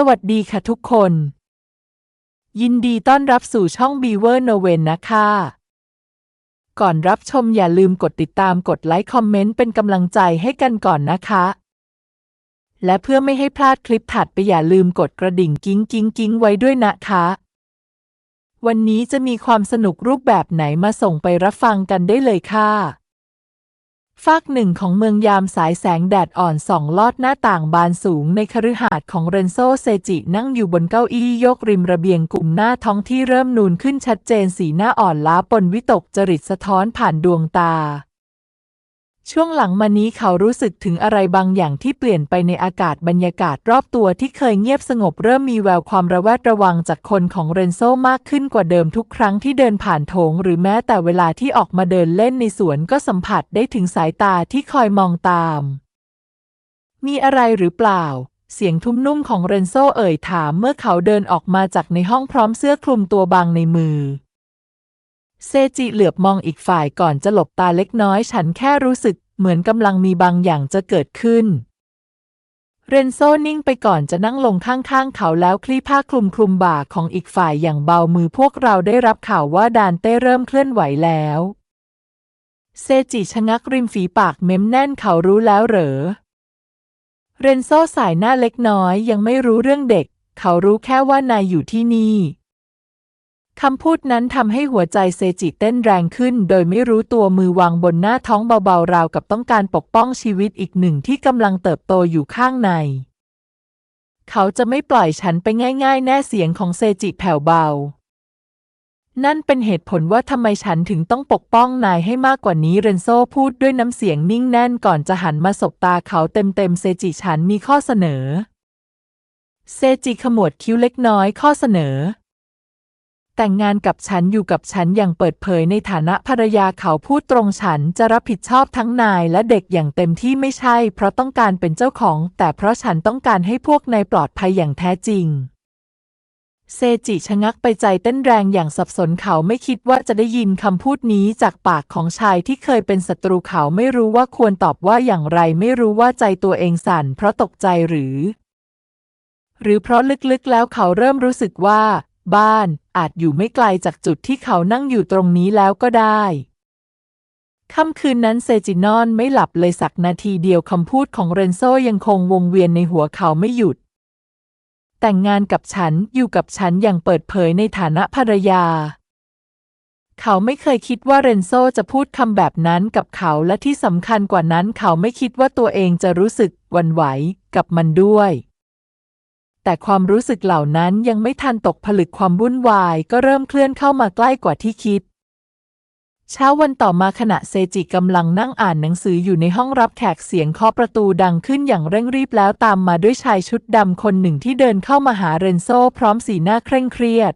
สวัสดีค่ะทุกคน ยินดีต้อนรับสู่ช่อง Beaver n o v e n นะคะ ก่อนรับชมอย่าลืมกดติดตามกดไลค์คอมเมนต์เป็นกำลังใจให้กันก่อนนะคะ และเพื่อไม่ให้พลาดคลิปถัดไปอย่าลืมกดกระดิ่งกิ้งกิ้งกิ้งไว้ด้วยนะคะ วันนี้จะมีความสนุกรูปแบบไหนมาส่งไปรับฟังกันได้เลยค่ะ ฟากหนึ่งของเมืองยามสายแสงแดดอ่อนส่องลอดหน้าต่างบานสูงในคฤหาสน์ของเรนโซเซจินั่งอยู่บนเก้าอี้ยกริมระเบียงกลุ่มหน้าท้องที่เริ่มนูนขึ้นชัดเจนสีหน้าอ่อนล้าปนวิตกจริตสะท้อนผ่านดวงตา ช่วงหลังมานี้เขารู้สึกถึงอะไรบางอย่างที่เปลี่ยนไปในอากาศบรรยากาศรอบตัวที่เคยเงียบสงบเริ่มมีแววความระแวดระวังจากคนของเรนโซมากขึ้นกว่าเดิมทุกครั้งที่เดินผ่านโถง หรือแม้แต่เวลาที่ออกมาเดินเล่นในสวนก็สัมผัสได้ถึงสายตาที่คอยมองตาม มีอะไรหรือเปล่า เสียงทุ้มนุ่มของเรนโซเอ่ยถามเมื่อเขาเดินออกมาจากในห้องพร้อมเสื้อคลุมตัวบางในมือ เซจิเหลือบมองอีกฝ่ายก่อนจะหลบตาเล็กน้อย ฉันแค่รู้สึกเหมือนกำลังมีบางอย่างจะเกิดขึ้น เรนโซนิ่งไปก่อนจะนั่งลงข้างๆ เขาแล้วคลี่ผ้าคลุมคลุมบ่าของอีกฝ่ายอย่างเบามือพวกเราได้รับข่าวว่าดานเต้เริ่มเคลื่อนไหวแล้ว เซจิชะงักริมฝีปากเม้มแน่นเขารู้แล้วเหรอ เรนโซสายหน้าเล็กน้อยยังไม่รู้เรื่องเด็ก เขารู้แค่ว่านายอยู่ที่นี่ คำพูดนั้นทำให้หัวใจเซจิเต้นแรงขึ้น โดยไม่รู้ตัวมือวางบนหน้าท้องเบาๆ ราวกับต้องการปกป้องชีวิตอีกหนึ่งที่กำลังเติบโตอยู่ข้างใน เขาจะไม่ปล่อยฉันไปง่ายๆ แน่เสียงของเซจิแผ่วเบา นั่นเป็นเหตุผลว่าทำไมฉันถึงต้องปกป้องนายให้มากกว่านี้เรนโซพูดด้วยน้ำเสียงนิ่งแน่นก่อนจะหันมาสบตาเขาเต็มๆเซจิฉันมีข้อเสนอ เซจิขมวดคิ้วเล็กน้อยข้อเสนอ แต่งงานกับฉันอยู่กับฉันอย่างเปิดเผยในฐานะภรรยาเขาพูดตรงฉันจะรับผิดชอบทั้งนายและเด็กอย่างเต็มที่ไม่ใช่ เพราะต้องการเป็นเจ้าของ แต่เพราะฉันต้องการให้พวกนายปลอดภัยอย่างแท้จริง เซจิชะงักไปใจเต้นแรงอย่างสับสนเขาไม่คิดว่าจะได้ยินคำพูดนี้จากปากของชายที่เคยเป็นศัตรูเขาไม่รู้ว่าควรตอบว่าอย่างไร ไม่รู้ว่าใจตัวเองสั่น เพราะตกใจหรือ หรือเพราะลึกๆแล้วเขาเริ่มรู้สึกว่า บ้านอาจอยู่ไม่ไกลจากจุดที่เขานั่งอยู่ตรงนี้แล้วก็ได้ ค่ำคืนนั้นเซจินอนไม่หลับเลยสักนาทีเดียวคำพูดของเรนโซยังคงวงเวียนในหัวเขาไม่หยุด แต่งงานกับฉันอยู่กับฉันอย่างเปิดเผยในฐานะภรรยา เขาไม่เคยคิดว่าเรนโซจะพูดคำแบบนั้นกับเขาและที่สำคัญกว่านั้น เขาไม่คิดว่าตัวเองจะรู้สึกวันไหวกับมันด้วย แต่ความรู้สึกเหล่านั้นยังไม่ทันตกผลึกความวุ่นวายก็เริ่มเคลื่อนเข้ามาใกล้กว่าที่คิด เช้าวันต่อมาขณะเซจิกำลังนั่งอ่านหนังสืออยู่ในห้องรับแขกเสียงเคาะประตูดังขึ้นอย่างเร่งรีบแล้วตามมาด้วยชายชุดดำคนหนึ่งที่เดินเข้ามาหาเรนโซพร้อมสีหน้าเคร่งเครียด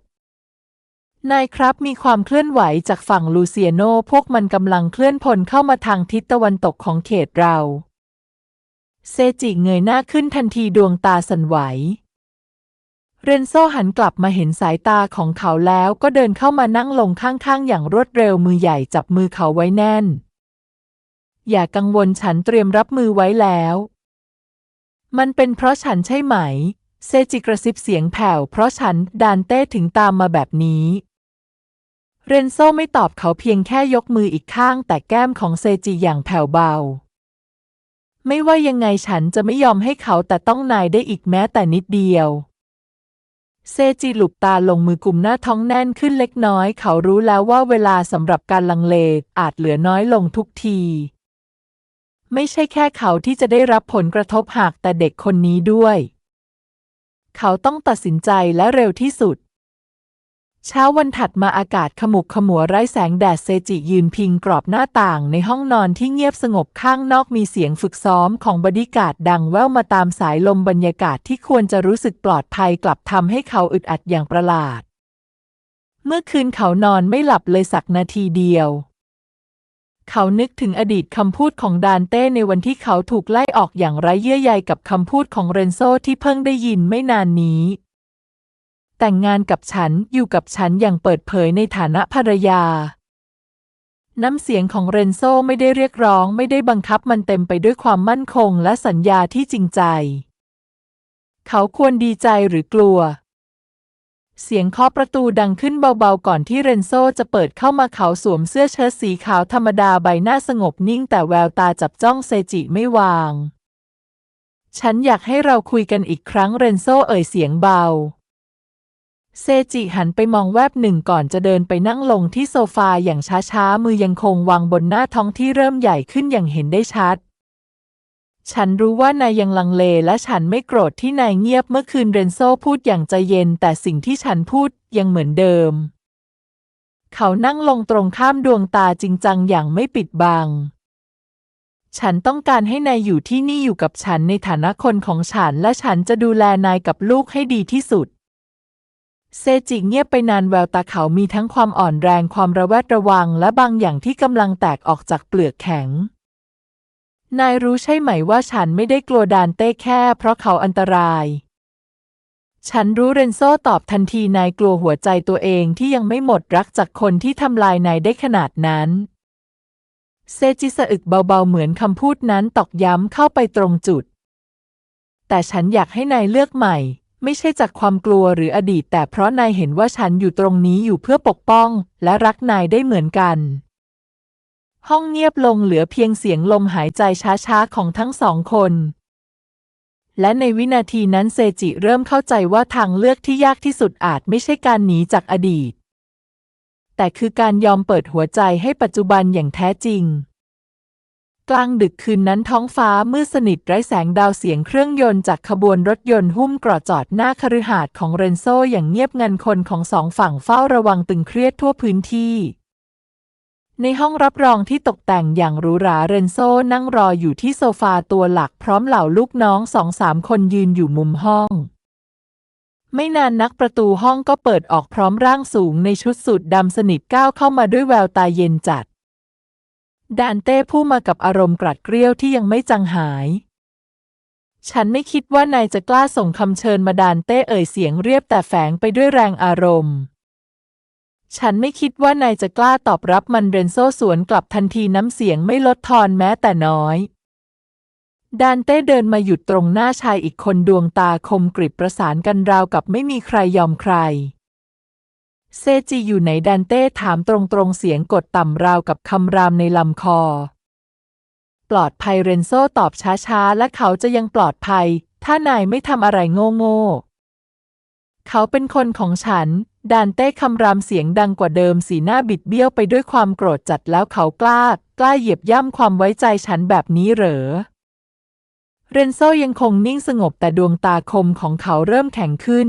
นายครับมีความเคลื่อนไหวจากฝั่งลูเซียโนพวกมันกำลังเคลื่อนพลเข้ามาทางทิศตะวันตกของเขตเรา เซจิเงยหน้าขึ้นทันทีดวงตาสั่นไหว เรนโซหันกลับมาเห็นสายตาของเขาแล้วก็เดินเข้ามานั่งลงข้างๆ อย่างรวดเร็วมือใหญ่จับมือเขาไว้แน่น อย่ากังวลฉันเตรียมรับมือไว้แล้ว มันเป็นเพราะฉันใช่ไหม เซจิกระซิบเสียงแผ่วเพราะฉันดานเต้ถึงตามมาแบบนี้ เรนโซไม่ตอบเขาเพียงแค่ยกมืออีกข้าง แต่แก้มของเซจิอย่างแผ่วเบา ไม่ว่ายังไงฉันจะไม่ยอมให้เขาแต่ต้องนายได้อีกแม้แต่นิดเดียว เซจิหลุบตาลงมือกลุ่มหน้าท้องแน่นขึ้นเล็กน้อย เขารู้แล้วว่าเวลาสำหรับการลังเลอาจเหลือน้อยลงทุกที ไม่ใช่แค่เขาที่จะได้รับผลกระทบหากแต่เด็กคนนี้ด้วย เขาต้องตัดสินใจและเร็วที่สุด เช้าวันถัดมาอากาศขมุกขมัวไร้แสงแดดเซจิยืนพิงกรอบหน้าต่างในห้องนอนที่เงียบสงบข้างนอกมีเสียงฝึกซ้อมของบดิการดดังแว่วมาตามสายลมบรรยากาศที่ควรจะรู้สึกปลอดภัยกลับทำให้เขาอึดอัดอย่างประหลาด เมื่อคืนเขานอนไม่หลับเลยสักนาทีเดียว เขานึกถึงอดีตคำพูดของดานเต้ในวันที่เขาถูกไล่ออกอย่างไร้เยื่อใยกับคำพูดของเรนโซที่เพิ่งได้ยินไม่นานนี้ แต่งงานกับฉันอยู่กับฉันอย่างเปิดเผยในฐานะภรรยา น้ำเสียงของเรนโซไม่ได้เรียกร้องไม่ได้บังคับมันเต็มไปด้วยความมั่นคงและสัญญาที่จริงใจ เขาควรดีใจหรือกลัว เสียงเคาะประตูดังขึ้นเบาๆก่อนที่เรนโซจะเปิดเข้ามาเขาสวมเสื้อเชิ้ตสีขาวธรรมดาใบหน้าสงบนิ่งแต่แววตาจับจ้องเซจิไม่วาง ฉันอยากให้เราคุยกันอีกครั้งเรนโซเอ่ยเสียงเบา เซจิหันไปมองแวบหนึ่งก่อนจะเดินไปนั่งลงที่โซฟาอย่างช้าๆ มือยังคงวางบนหน้าท้องที่เริ่มใหญ่ขึ้นอย่างเห็นได้ชัด ฉันรู้ว่านายยังลังเลและฉันไม่โกรธที่นายเงียบเมื่อคืนเรนโซพูดอย่างใจเย็น แต่สิ่งที่ฉันพูดยังเหมือนเดิม เขานั่งลงตรงข้ามดวงตาจริงจังอย่างไม่ปิดบังฉันต้องการให้นายอยู่ที่นี่อยู่กับฉันในฐานะคนของฉัน และฉันจะดูแลนายกับลูกให้ดีที่สุด เซจิเงียบไปนานแววตาเขามีทั้งความอ่อนแรงความระแวดระวัง และบางอย่างที่กำลังแตกออกจากเปลือกแข็ง นายรู้ใช่ไหมว่าฉันไม่ได้กลัวดานเต้แค่ เพราะเขาอันตราย ฉันรู้เรนโซตอบทันทีนายกลัวหัวใจตัวเองที่ยังไม่หมดรักจากคนที่ทำลายนายได้ขนาดนั้น เซจิสะอึกเบาๆเหมือนคำพูดนั้นตอกย้ำเข้าไปตรงจุด แต่ฉันอยากให้นายเลือกใหม่ ไม่ใช่จากความกลัวหรืออดีต แต่เพราะนายเห็นว่าฉันอยู่ตรงนี้อยู่เพื่อปกป้อง และรักนายได้เหมือนกัน ห้องเงียบลงเหลือเพียงเสียงลมหายใจช้าๆของทั้งสองคน และในวินาทีนั้นเซจิเริ่มเข้าใจว่าทางเลือกที่ยากที่สุดอาจไม่ใช่การหนีจากอดีต แต่คือการยอมเปิดหัวใจให้ปัจจุบันอย่างแท้จริง กลางดึกคืนนั้นท้องฟ้ามืดสนิทไร้แสงดาวเสียงเครื่องยนต์จากขบวนรถยนต์หุ้มกรอจอดหน้าคฤหาสน์ของเรนโซอย่างเงียบงันคนของสองฝั่งเฝ้าระวังตึงเครียดทั่วพื้นที่ ในห้องรับรองที่ตกแต่งอย่างหรูหราเรนโซนั่งรออยู่ที่โซฟาตัวหลักพร้อมเหล่าลูกน้องสองสามคนยืนอยู่มุมห้อง ไม่นานนักประตูห้องก็เปิดออกพร้อมร่างสูงในชุดสูทดำสนิทก้าวเข้ามาด้วยแววตาเย็นจัด ดานเต้ผู้มากับอารมณ์กรัดเกรี้ยวที่ยังไม่จางหาย ฉันไม่คิดว่านายจะกล้าส่งคำเชิญมาดานเต้เอ่ยเสียงเรียบแต่แฝงไปด้วยแรงอารมณ์ ฉันไม่คิดว่านายจะกล้าตอบรับมันเรนโซสวนกลับทันทีน้ำเสียงไม่ลดทอนแม้แต่น้อยดานเต้เดินมาหยุดตรงหน้าชายอีกคนดวงตาคมกริบประสานกันราวกับไม่มีใครยอมใคร เซจิอยู่ไหนดานเต้ถามตรงๆเสียงกดต่ำราวกับคำรามในลำคอ ปลอดภัยเรนโซตอบช้าๆ และเขาจะยังปลอดภัย ถ้านายไม่ทำอะไรโง่ๆ เขาเป็นคนของฉันดานเต้คำรามเสียงดังกว่าเดิมสีหน้าบิดเบี้ยวไปด้วยความโกรธจัดแล้วเขากล้า กล้าเหยียบย่ำความไว้ใจฉันแบบนี้เหรอ เรนโซยังคงนิ่งสงบแต่ดวงตาคมของเขาเริ่มแข็งขึ้น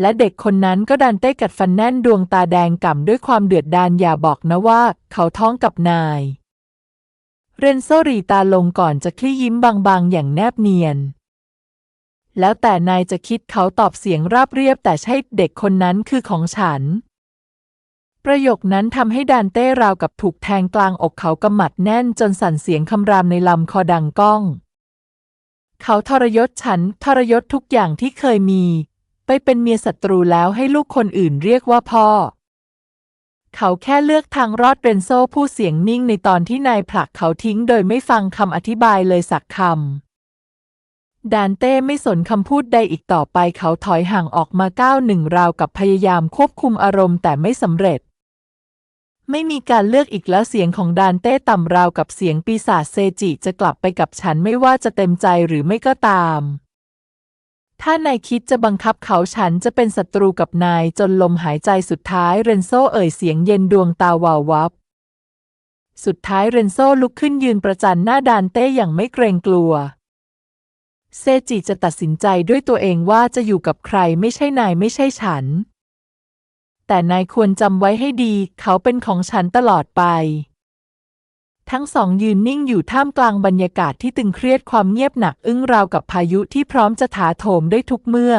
และเด็กคนนั้นก็ดันเต้กัดฟันแน่นดวงตาแดงก่ำด้วยความเดือดดาลอย่าบอกนะว่า เขาท้องกับนาย เรนโซรีตาลงก่อนจะคลี่ยิ้มบางๆ อย่างแนบเนียน แล้วแต่นายจะคิดเขาตอบเสียงราบเรียบแต่ใช่เด็กคนนั้นคือของฉัน ประโยคนั้นทำให้ดานเต้ราวกับถูกแทงกลางอกเขากำหมัดแน่นจนสั่นเสียงคำรามในลำคอดังก้อง เขาทรยศฉันทรยศทุกอย่างที่เคยมี ไปเป็นเมียศัตรูแล้วให้ลูกคนอื่นเรียกว่าพ่อ เขาแค่เลือกทางรอดเรนโซผู้เสียงนิ่งในตอนที่นายผลักเขาทิ้งโดยไม่ฟังคำอธิบายเลยสักคำ ดานเต้ไม่สนคำพูดใดอีกต่อไปเขาถอยห่างออกมาก้าวหนึ่งราวกับพยายามควบคุมอารมณ์แต่ไม่สำเร็จไม่มีการเลือกอีกแล้วเสียงของดานเต้ต่ำราวกับเสียงปีศาจเซจิจะกลับไปกับฉันไม่ว่าจะเต็มใจหรือไม่ก็ตาม ถ้านายคิดจะบังคับเขาฉันจะเป็นศัตรูกับนายจนลมหายใจสุดท้ายเรนโซเอ่ยเสียงเย็นดวงตาวาววับ สุดท้ายเรนโซลุกขึ้นยืนประจันหน้าดานเต้อย่างไม่เกรงกลัว เซจิจะตัดสินใจด้วยตัวเองว่าจะอยู่กับใครไม่ใช่นายไม่ใช่ฉัน แต่นายควรจำไว้ให้ดีเขาเป็นของฉันตลอดไป ทั้งสองยืนนิ่งอยู่ท่ามกลางบรรยากาศที่ตึงเครียดความเงียบหนักอึ้งราวกับพายุที่พร้อมจะถาโถมได้ทุกเมื่อ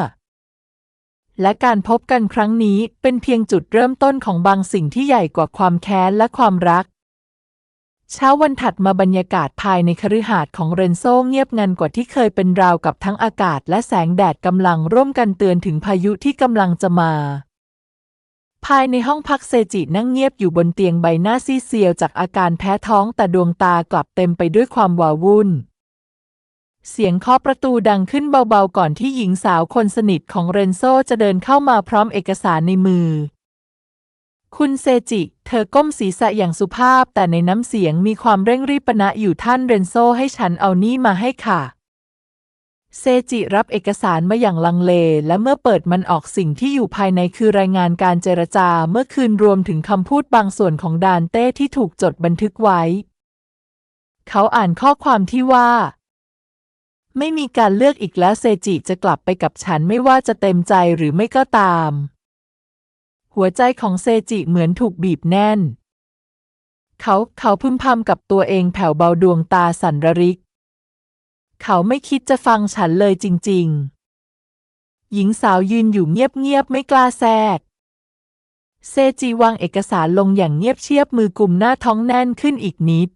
และการพบกันครั้งนี้เป็นเพียงจุดเริ่มต้นของบางสิ่งที่ใหญ่กว่าความแค้นและความรัก เช้าวันถัดมาบรรยากาศภายในคฤหาสน์ของเรนโซเงียบงันกว่าที่เคยเป็นราวกับทั้งอากาศและแสงแดดกำลังร่วมกันเตือนถึงพายุที่กำลังจะมา ภายในห้องพักเซจินั่งเงียบอยู่บนเตียงใบหน้าซีเซียวจากอาการแพ้ท้องแต่ดวงตากลับเต็มไปด้วยความวาวุ่น เสียงเคาะประตูดังขึ้นเบาๆก่อนที่หญิงสาวคนสนิทของเรนโซจะเดินเข้ามาพร้อมเอกสารในมือ คุณเซจิ เธอก้มศีรษะอย่างสุภาพแต่ในน้ำเสียงมีความเร่งรีบปณะอยู่ท่านเรนโซให้ฉันเอานี่มาให้ค่ะ เซจิรับเอกสารมาอย่างลังเล และเมื่อเปิดมันออกสิ่งที่อยู่ภายในคือรายงานการเจรจาเมื่อคืนรวมถึงคำพูดบางส่วนของดานเต้ที่ถูกจดบันทึกไว้ เขาอ่านข้อความที่ว่า ไม่มีการเลือกอีกแล้วเซจิจะกลับไปกับฉันไม่ว่าจะเต็มใจหรือไม่ก็ตาม หัวใจของเซจิเหมือนถูกบีบแน่น เขาเขาพึมพำกับตัวเองแผ่วเบาดวงตาสั่นระริก เขาไม่คิดจะฟังฉันเลยจริง ๆ หญิงสาวยืนอยู่เงียบๆไม่กล้าแทรก เซจิวางเอกสารลงอย่างเงียบเชียบมือกลุ่มหน้าท้องแน่นขึ้นอีกนิด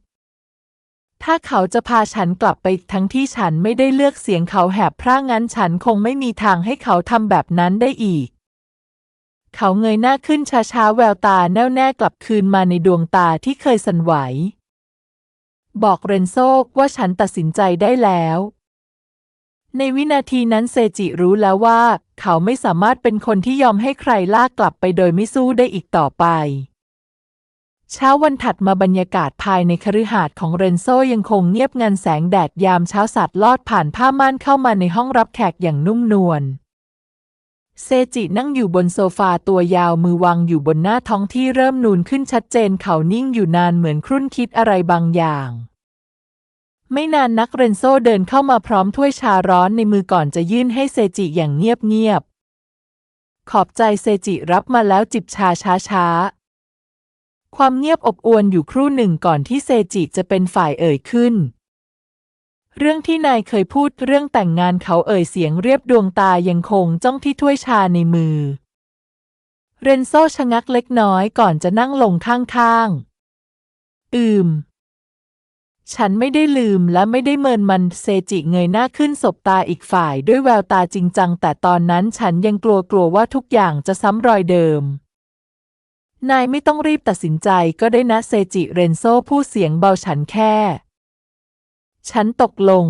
ถ้าเขาจะพาฉันกลับไปทั้งที่ฉันไม่ได้เลือกเสียงเขาแหบพร่างั้นฉันคงไม่มีทางให้เขาทำแบบนั้นได้อีก เขาเงยหน้าขึ้นช้าๆแววตาแน่วแน่กลับคืนมาในดวงตาที่เคยสั่นไหว บอกเรนโซว่าฉันตัดสินใจได้แล้ว ในวินาทีนั้นเซจิรู้แล้วว่า เขาไม่สามารถเป็นคนที่ยอมให้ใครลากกลับไปโดยไม่สู้ได้อีกต่อไปเช้าวันถัดมาบรรยากาศภายในคฤหาสน์ของเรนโซยังคงเงียบงันแสงแดดยามเช้าสัตว์ลอดผ่านผ้าม่านเข้ามาในห้องรับแขกอย่างนุ่มนวล เซจินั่งอยู่บนโซฟาตัวยาวมือวางอยู่บนหน้าท้องที่เริ่มนูนขึ้นชัดเจนเขานิ่งอยู่นานเหมือนครุ่นคิดอะไรบางอย่าง ไม่นานนักเรนโซเดินเข้ามาพร้อมถ้วยชาร้อนในมือก่อนจะยื่นให้เซจิอย่างเงียบๆ ขอบใจเซจิรับมาแล้วจิบชาช้าๆ ความเงียบอบอวลอยู่ครู่หนึ่งก่อนที่เซจิจะเป็นฝ่ายเอ่ยขึ้น เรื่องที่นายเคยพูดเรื่องแต่งงานเขาเอ่ยเสียงเรียบดวงตายังคงจ้องที่ถ้วยชาในมือ เรนโซชะงักเล็กน้อยก่อนจะนั่งลงข้างๆ อืม ฉันไม่ได้ลืมและไม่ได้เมินมันเซจิเงยหน้าขึ้นสบตาอีกฝ่ายด้วยแววตาจริงจัง แต่ตอนนั้นฉันยังกลัวกลัวว่าทุกอย่างจะซ้ำรอยเดิม นายไม่ต้องรีบตัดสินใจก็ได้นะเซจิเรนโซพูดเสียงเบาฉันแค่ ฉันตกลง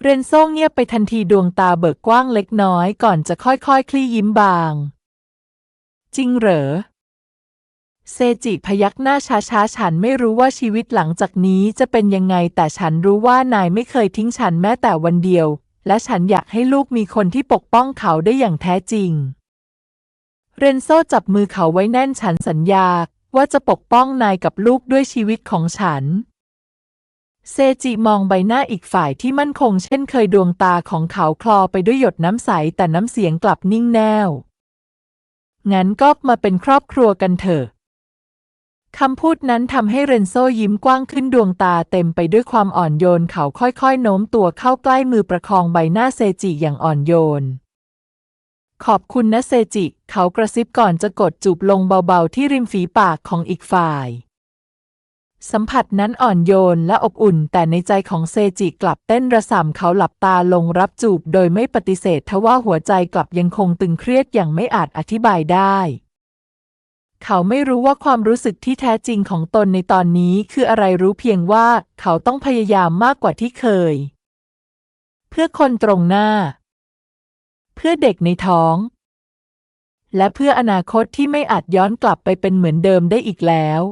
เรนโซ่เงียบไปทันทีดวงตาเบิกกว้างเล็กน้อยก่อนจะค่อยๆคคลี่ยิ้มบาง จริงเหรอ เซจิพยักหน้าช้าๆ ฉันไม่รู้ว่าชีวิตหลังจากนี้จะเป็นยังไง แต่ฉันรู้ว่านายไม่เคยทิ้งฉันแม้แต่วันเดียว และฉันอยากให้ลูกมีคนที่ปกป้องเขาได้อย่างแท้จริง เรนโซ่จับมือเขาไว้แน่นฉันสัญญาว่าจะปกป้องนายกับลูกด้วยชีวิตของฉัน เซจิมองใบหน้าอีกฝ่ายที่มั่นคงเช่นเคยดวงตาของเขาคลอไปด้วยหยดน้ำใสแต่น้ำเสียงกลับนิ่งแน่ว งั้นก็มาเป็นครอบครัวกันเถอะคำพูดนั้นทำให้เรนโซยิ้มกว้างขึ้นดวงตาเต็มไปด้วยความอ่อนโยนเขาค่อยๆ โน้มตัวเข้าใกล้มือประคองใบหน้าเซจิอย่างอ่อนโยน ขอบคุณนะเซจิ เขากระซิบก่อนจะกดจูบลงเบาๆที่ริมฝีปากของอีกฝ่าย สัมผัสนั้นอ่อนโยนและอบอุ่น แต่ในใจของเซจิกลับเต้นระส่ำเขาหลับตาลงรับจูบโดยไม่ปฏิเสธทว่าหัวใจกลับยังคงตึงเครียดอย่างไม่อาจอธิบายได้ เขาไม่รู้ว่าความรู้สึกที่แท้จริงของตนในตอนนี้คืออะไรรู้เพียงว่าเขาต้องพยายามมากกว่าที่เคย เพื่อคนตรงหน้า เพื่อเด็กในท้อง และเพื่ออนาคตที่ไม่อาจย้อนกลับไปเป็นเหมือนเดิมได้อีกแล้ว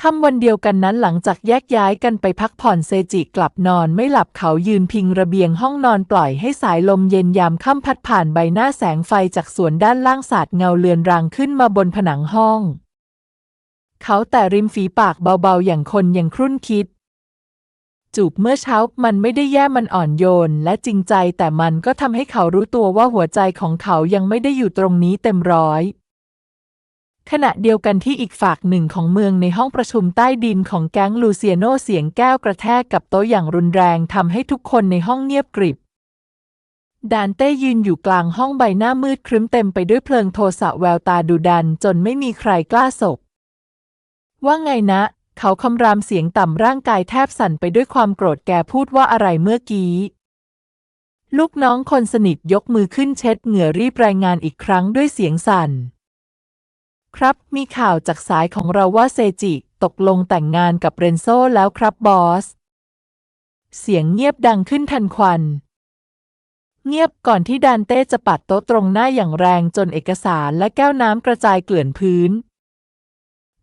ค่ำวันเดียวกันนั้นหลังจากแยกย้ายกันไปพักผ่อนเซจิกลับนอนไม่หลับเขายืนพิงระเบียงห้องนอนปล่อยให้สายลมเย็นยามค่ำพัดผ่านใบหน้าแสงไฟจากสวนด้านล่างสาดเงาเลือนรางขึ้นมาบนผนังห้อง เขาแต่ริมฝีปากเบาๆ อย่างคนยังครุ่นคิด จูบเมื่อเช้ามันไม่ได้แย่มันอ่อนโยนและจริงใจแต่มันก็ทำให้เขารู้ตัวว่าหัวใจของเขายังไม่ได้อยู่ตรงนี้เต็มร้อย ขณะเดียวกันที่อีกฝากหนึ่งของเมืองในห้องประชุมใต้ดินของแก๊งลูเซียโนเสียงแก้วกระแทกกับโต๊ะอย่างรุนแรงทำให้ทุกคนในห้องเงียบกริบ ดานเต้ยืนอยู่กลางห้องใบหน้ามืดครึ้มเต็มไปด้วยเพลิงโทสะแววตาดุดันจนไม่มีใครกล้าสบ ว่าไงนะ เขาคำรามเสียงต่ำร่างกายแทบสั่นไปด้วยความโกรธแกพูดว่าอะไรเมื่อกี้ ลูกน้องคนสนิทยกมือขึ้นเช็ดเหงื่อรีบรายงานอีกครั้งด้วยเสียงสั่น ครับ มีข่าวจากสายของเราว่าเซจิ ตกลงแต่งงานกับเรนโซแล้วครับบอส เสียงเงียบดังขึ้นทันควัน เงียบก่อนที่ดานเต้จะปัดโต๊ะตรงหน้าอย่างแรงจนเอกสารและแก้วน้ำกระจายเกลื่อนพื้น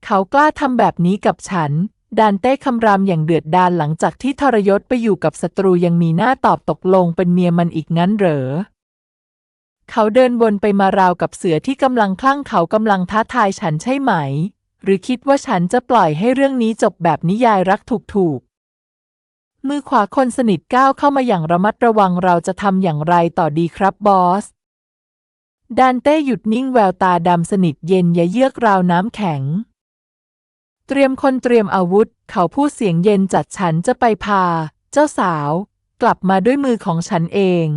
เขากล้าทำแบบนี้กับฉัน ดานเต้คำรามอย่างเดือดดาลหลังจากที่ทรยศไปอยู่กับศัตรูยังมีหน้าตอบตกลงเป็นเมียมันอีกงั้นเหรอ เขาเดินวนไปมาราวกับเสือที่กำลังคลั่งเขากำลังท้าทายฉันใช่ไหม หรือคิดว่าฉันจะปล่อยให้เรื่องนี้จบแบบนิยายรักถูกๆ มือขวาคนสนิทก้าวเข้ามาอย่างระมัดระวังเราจะทำอย่างไรต่อดีครับบอสดานเต้หยุดนิ่งแววตาดำสนิทเย็นอย่าเยือกราวน้ำแข็ง เตรียมคนเตรียมอาวุธ เขาพูดเสียงเย็นจัดฉันจะไปพา เจ้าสาว กลับมาด้วยมือของฉันเอง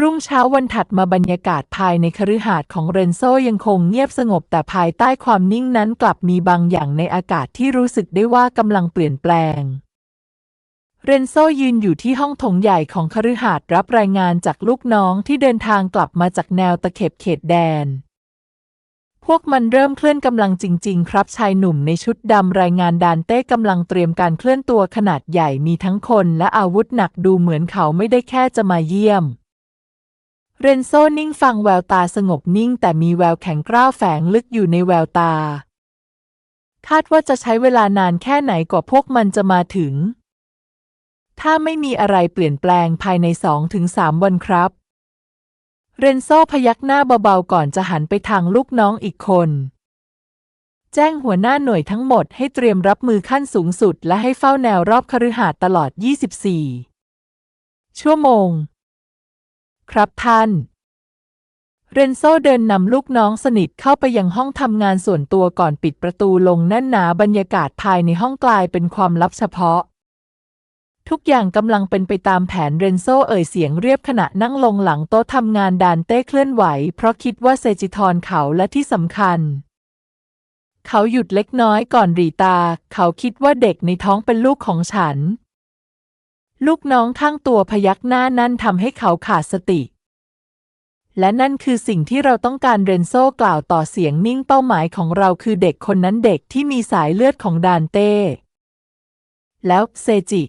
รุ่งเช้าวันถัดมาบรรยากาศภายในคฤหาสน์ของเรนโซยังคงเงียบสงบแต่ภายใต้ความนิ่งนั้นกลับมีบางอย่างในอากาศที่รู้สึกได้ว่ากำลังเปลี่ยนแปลง เรนโซยืนอยู่ที่ห้องโถงใหญ่ของคฤหาสน์รับรายงานจากลูกน้องที่เดินทางกลับมาจากแนวตะเข็บเขตแดน พวกมันเริ่มเคลื่อนกำลังจริง ๆ ครับชายหนุ่มในชุดดำรายงานดานเต้กำลังเตรียมการเคลื่อนตัวขนาดใหญ่มีทั้งคนและอาวุธหนักดูเหมือนเขาไม่ได้แค่จะมาเยี่ยม เรนโซนิ่งฟังแววตาสงบนิ่ง แต่มีแววแข็งกร้าวแฝงลึกอยู่ในแววตา คาดว่าจะใช้เวลานานแค่ไหนกว่าพวกมันจะมาถึง ถ้าไม่มีอะไรเปลี่ยนแปลงภายในสองถึงสามวันครับ เรนโซพยักหน้าเบาๆก่อนจะหันไปทางลูกน้องอีกคน แจ้งหัวหน้าหน่วยทั้งหมดให้เตรียมรับมือขั้นสูงสุด และให้เฝ้าแนวรอบคฤหาสน์ตลอด 24 ชั่วโมง ครับท่าน เรนโซเดินนำลูกน้องสนิทเข้าไปยังห้องทำงานส่วนตัวก่อนปิดประตูลงแน่นหนาบรรยากาศภายในห้องกลายเป็นความลับเฉพาะ ทุกอย่างกำลังเป็นไปตามแผนเรนโซเอ่ยเสียงเรียบขณะนั่งลงหลังโต๊ะทำงานดานเต้เคลื่อนไหว เพราะคิดว่าเซจิทอนเขาและที่สำคัญเขาหยุดเล็กน้อยก่อนรีตา เขาคิดว่าเด็กในท้องเป็นลูกของฉัน ลูกน้องข้างตัวพยักหน้านั่นทำให้เขาขาดสติ และนั่นคือสิ่งที่เราต้องการเรนโซกล่าวต่อเสียงนิ่งเป้าหมายของเราคือเด็กคนนั้นเด็กที่มีสายเลือดของดานเต้ แล้วเซจิ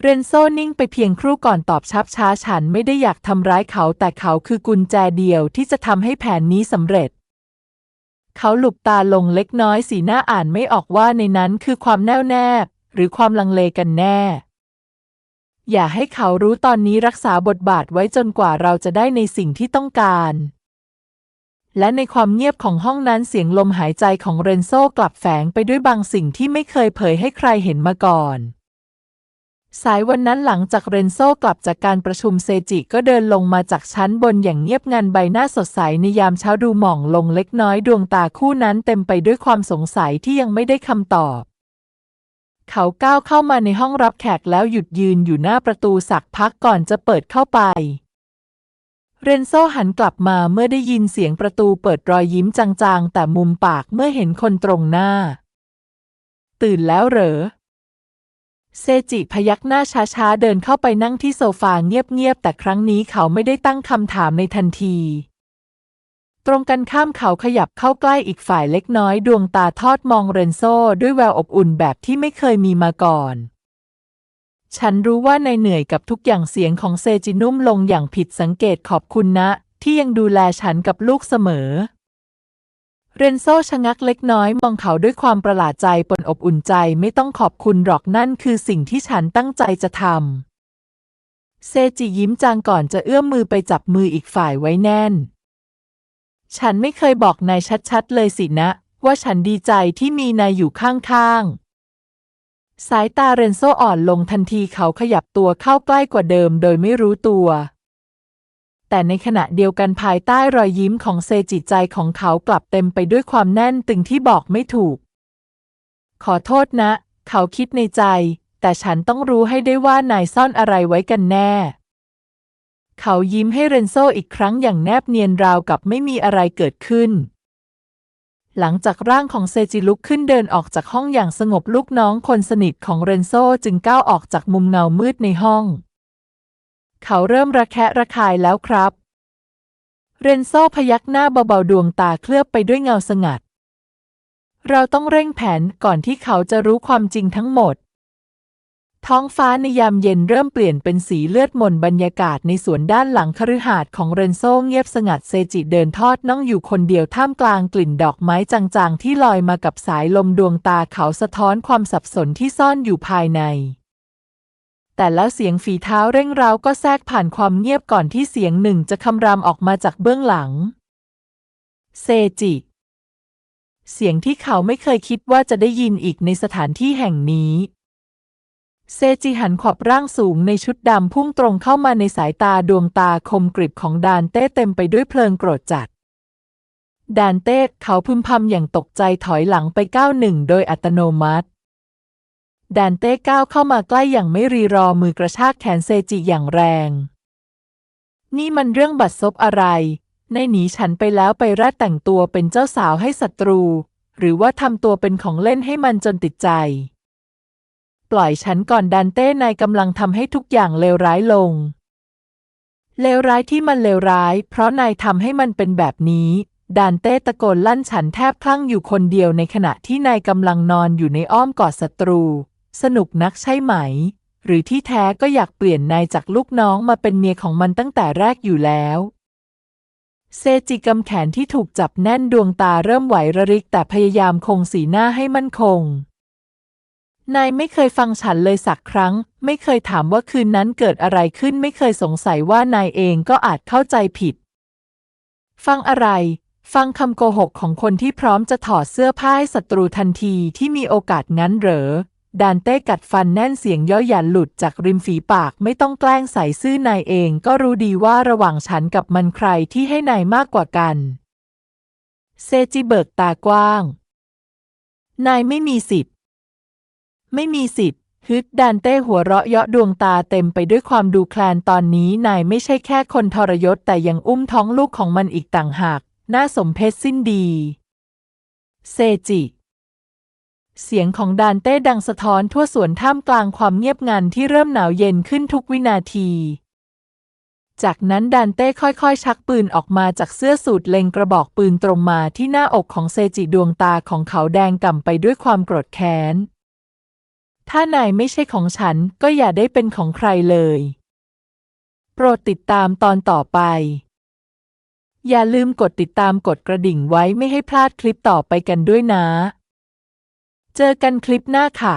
เรนโซนิ่งไปเพียงครู่ก่อนตอบชับช้าฉันไม่ได้อยากทำร้ายเขาแต่เขาคือกุญแจเดียวที่จะทำให้แผนนี้สำเร็จเขาหลุบตาลงเล็กน้อยสีหน้าอ่านไม่ออกว่าในนั้นคือความแน่วแน่หรือความลังเลกันแน่ อย่าให้เขารู้ตอนนี้รักษาบทบาทไว้จนกว่าเราจะได้ในสิ่งที่ต้องการ และในความเงียบของห้องนั้นเสียงลมหายใจของเรนโซกลับแฝงไปด้วยบางสิ่งที่ไม่เคยเผยให้ใครเห็นมาก่อน สายวันนั้นหลังจากเรนโซกลับจากการประชุมเซจิก็เดินลงมาจากชั้นบนอย่างเงียบงันใบหน้าสดใสในยามเช้าดูหม่องลงเล็กน้อยดวงตาคู่นั้นเต็มไปด้วยความสงสัยที่ยังไม่ได้คำตอบ เขาก้าวเข้ามาในห้องรับแขกแล้วหยุดยืนอยู่หน้าประตูสักพักก่อนจะเปิดเข้าไป เรนโซหันกลับมาเมื่อได้ยินเสียงประตูเปิดรอยยิ้มจางๆ แต่มุมปากเมื่อเห็นคนตรงหน้า ตื่นแล้วเหรอ เซจิพยักหน้าช้าๆ เดินเข้าไปนั่งที่โซฟาเงียบๆ แต่ครั้งนี้เขาไม่ได้ตั้งคำถามในทันที ตรงกันข้ามเขาขยับเข้าใกล้อีกฝ่ายเล็กน้อยดวงตาทอดมองเรนโซด้วยแววอบอุ่นแบบที่ไม่เคยมีมาก่อน ฉันรู้ว่านายเหนื่อยกับทุกอย่างเสียงของเซจินุ่มลงอย่างผิดสังเกตขอบคุณนะ ที่ยังดูแลฉันกับลูกเสมอ เรนโซชะงักเล็กน้อยมองเขาด้วยความประหลาดใจปนอบอุ่นใจไม่ต้องขอบคุณหรอกนั่นคือสิ่งที่ฉันตั้งใจจะทำเซจิยิ้มจางก่อนจะเอื้อมมือไปจับมืออีกฝ่ายไว้แน่น ฉันไม่เคยบอกนายชัดๆเลยสินะ ว่าฉันดีใจที่มีนายอยู่ข้างๆสายตาเรนโซอ่อนลงทันทีเขาขยับตัวเข้าใกล้กว่าเดิมโดยไม่รู้ตัว แต่ในขณะเดียวกันภายใต้รอยยิ้มของเซจิใจของเขากลับเต็มไปด้วยความแน่นตึงที่บอกไม่ถูก ขอโทษนะ เขาคิดในใจ แต่ฉันต้องรู้ให้ได้ว่านายซ่อนอะไรไว้กันแน่ เขายิ้มให้เรนโซอีกครั้งอย่างแนบเนียนราวกับไม่มีอะไรเกิดขึ้น หลังจากร่างของเซจิลุกขึ้นเดินออกจากห้องอย่างสงบลูกน้องคนสนิทของเรนโซจึงก้าวออกจากมุมเงามืดในห้อง เขาเริ่มระแคะระคายแล้วครับ เรนโซพยักหน้าเบาๆดวงตาเคลือบไปด้วยเงาสงัด เราต้องเร่งแผนก่อนที่เขาจะรู้ความจริงทั้งหมด ท้องฟ้าในยามเย็นเริ่มเปลี่ยนเป็นสีเลือดมนบรรยากาศในสวนด้านหลังคฤหาสน์ของเรนโซ่เงียบสงัดเซจิเดินทอดน่องอยู่คนเดียวท่ามกลางกลิ่นดอกไม้จางๆ ที่ลอยมากับสายลมดวงตาเขาสะท้อนความสับสนที่ซ่อนอยู่ภายใน แต่แล้วเสียงฝีเท้าเร่งเร้าก็แทรกผ่านความเงียบก่อนที่เสียงหนึ่งจะคำรามออกมาจากเบื้องหลัง เซจิ เสียงที่เขาไม่เคยคิดว่าจะได้ยินอีกในสถานที่แห่งนี้ เซจิหันขอบร่างสูงในชุดดำพุ่งตรงเข้ามาในสายตาดวงตาคมกริบของดานเต้เต็มไปด้วยเพลิงโกรธจัด ดานเต้เขาพึมพำอย่างตกใจถอยหลังไปก้าวหนึ่งโดยอัตโนมัติ ดานเต้ก้าวเข้ามาใกล้อย่างไม่รีรอมือกระชากแขนเซจิอย่างแรง นี่มันเรื่องบัดซบอะไร ในหนีฉันไปแล้วไปแรดแต่งตัวเป็นเจ้าสาวให้ศัตรู หรือว่าทำตัวเป็นของเล่นให้มันจนติดใจ ปล่อยฉันก่อนดันเต้นายกำลังทำให้ทุกอย่างเลวร้ายลง เลวร้ายที่มันเลวร้าย เพราะนายทำให้มันเป็นแบบนี้ ดานเต้ตะโกนลั่นฉันแทบคลั่งอยู่คนเดียวในขณะที่นายกำลังนอนอยู่ในอ้อมกอดศัตรู สนุกนักใช่ไหม หรือที่แท้ก็อยากเปลี่ยนนายจากลูกน้องมาเป็นเมียของมันตั้งแต่แรกอยู่แล้วเซจิกำแขนที่ถูกจับแน่นดวงตาเริ่มไหวระริกแต่พยายามคงสีหน้าให้มั่นคง นายไม่เคยฟังฉันเลยสักครั้ง ไม่เคยถามว่าคืนนั้นเกิดอะไรขึ้นไม่เคยสงสัยว่านายเองก็อาจเข้าใจผิด ฟังอะไร ฟังคำโกหกของคนที่พร้อมจะถอดเสื้อผ้าให้ศัตรูทันทีที่มีโอกาสงั้นเหรอดานเต้กัดฟันแน่นเสียงย่อหยันหลุดจากริมฝีปากไม่ต้องแกล้งใส่ซื่อนายเองก็รู้ดีว่าระหว่างฉันกับมันใครที่ให้นายมากกว่ากัน เซจิเบิกตากว้าง นายไม่มีสิทธิ์ ไม่มีสิทธิ์ฮึดดานเต้หัวเราะเยาะดวงตาเต็มไปด้วยความดูแคลนตอนนี้นายไม่ใช่แค่คนทรยศแต่ยังอุ้มท้องลูกของมันอีกต่างหาก น่าสมเพชสิ้นดี เซจิ เสียงของดานเต้ดังสะท้อนทั่วสวนท่ามกลางความเงียบงันที่เริ่มหนาวเย็นขึ้นทุกวินาที จากนั้นดานเต้ค่อยๆ ชักปืนออกมาจากเสื้อสูทเล็งกระบอกปืนตรงมาที่หน้าอกของเซจิดวงตาของเขาแดงก่ำไปด้วยความโกรธแค้น ถ้านายไม่ใช่ของฉันก็อย่าได้เป็นของใครเลย โปรดติดตามตอนต่อไป อย่าลืมกดติดตามกดกระดิ่งไว้ไม่ให้พลาดคลิปต่อไปกันด้วยนะ เจอกันคลิปหน้าค่ะ